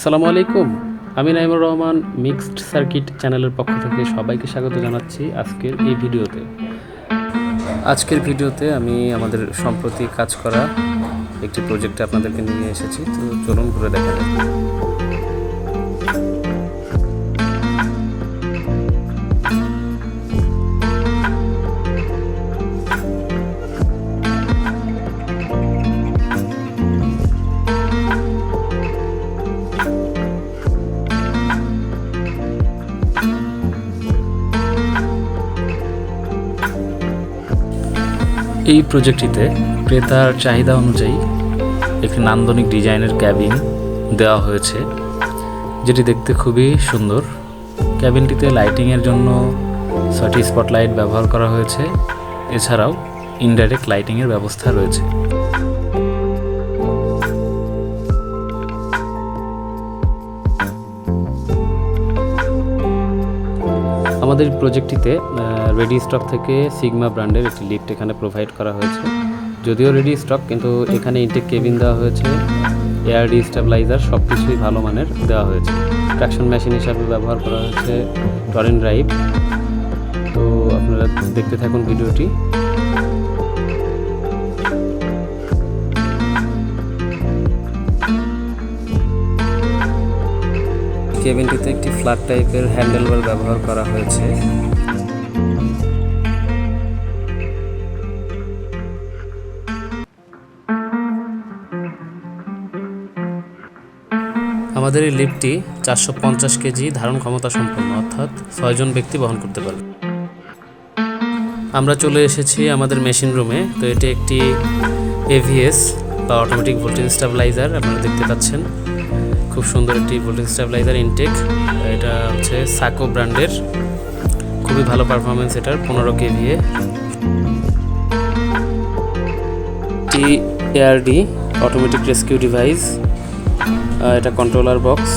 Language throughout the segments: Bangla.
আসসালামু আলাইকুম। আমি নাইমুর রহমান, মিক্সড সার্কিট চ্যানেলের পক্ষ থেকে সবাইকে স্বাগত জানাচ্ছি আজকের এই ভিডিওতে। আজকের ভিডিওতে আমি আমাদের সম্প্রতি কাজ করা একটি প্রজেক্টে আপনাদেরকে নিয়ে এসেছি। তো চলুন ঘুরে দেখা যাক। এই প্রজেক্টটিতে ক্রেতার চাহিদা অনুযায়ী একটি নান্দনিক ডিজাইনের ক্যাবিন দেওয়া হয়েছে, যেটি দেখতে খুবই সুন্দর। ক্যাবিনটিতে লাইটিংয়ের জন্য ছয়টি স্পটলাইট ব্যবহার করা হয়েছে। এছাড়াও ইনডাইরেক্ট লাইটিংয়ের ব্যবস্থা রয়েছে। আমাদের প্রজেক্টটিতে রেডি স্টক থেকে সিগমা ব্র্যান্ডের একটি লিফট এখানে প্রোভাইড করা হয়েছে। যদিও রেডি স্টক কিন্তু এখানে ইনটেক কেবিন দেওয়া হয়েছে এয়ার ডিস্টাবলাইজার সব কিছুই ভালো মানের দেওয়া হয়েছে। ট্রাকশন মেশিন হিসাবে ব্যবহার করা হয়েছে টরেন ড্রাইভ তো আপনারা দেখতে থাকুন ভিডিওটি। কেবিনটিতে একটি ফ্ল্যাট টাইপের হ্যান্ডেল হ্যান্ডেলবার ব্যবহার করা হয়েছে। আমাদের এই লিফটটি চারশো পঞ্চাশ কেজি ধারণ ক্ষমতা সম্পন্ন, অর্থাৎ ছয়জন ব্যক্তি বহন করতে পারে আমরা চলে এসেছি আমাদের মেশিন রুমে, তো এটি একটি এভিএস বা অটোমেটিক ভোল্টেজ স্টাবিলাইজার আপনারা দেখতে পাচ্ছেন। খুব সুন্দর একটি ভোল্টেজ স্টাবিলাইজার ইনটেক এটা হচ্ছে সাকো ব্র্যান্ডের খুবই ভালো পারফরমেন্স এটার, পনেরো কেভিএ টি এআরডি অটোমেটিক রেস্কিউ ডিভাইস এটা কন্ট্রোলার বক্স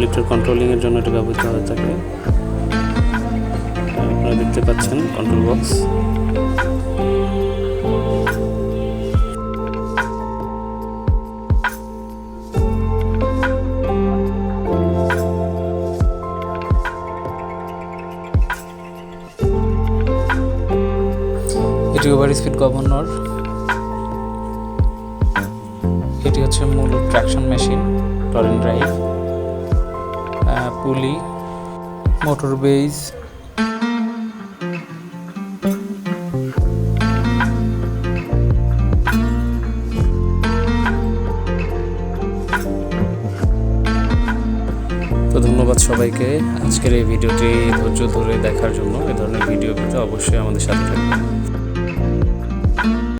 লিফটের কন্ট্রোলিংয়ের জন্য এটা ব্যবহৃত হয়ে থাকে। আপনারা দেখতে পাচ্ছেন কন্ট্রোল বক্স এটি ওভার স্পিড গভর্নর এটি হচ্ছে মূল ট্র্যাকশন মেশিন টরেন ড্রাইভ পুলি মোটর বেজ তো ধন্যবাদ সবাইকে আজকের এই ভিডিওটি ধৈর্য ধরে দেখার জন্য। এ ধরনের ভিডিও পেতে অবশ্যই আমাদের সাথে থাকবেন।